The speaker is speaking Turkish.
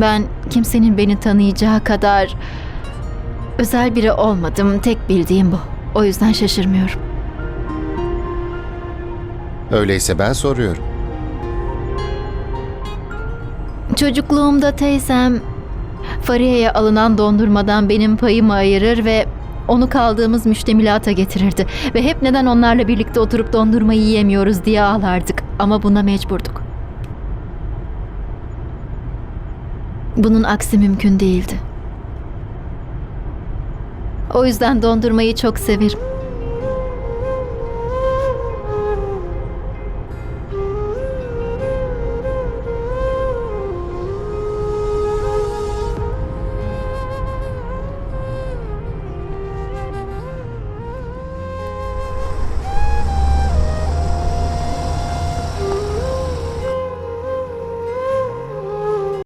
Ben kimsenin beni tanıyacağı kadar özel biri olmadım. Tek bildiğim bu. O yüzden şaşırmıyorum. Öyleyse ben soruyorum. Çocukluğumda teyzem Fariye'ye alınan dondurmadan benim payımı ayırır ve onu kaldığımız müştemilata getirirdi. Ve hep neden onlarla birlikte oturup dondurmayı yiyemiyoruz diye ağlardık. Ama buna mecburduk. Bunun aksi mümkün değildi. O yüzden dondurmayı çok severim.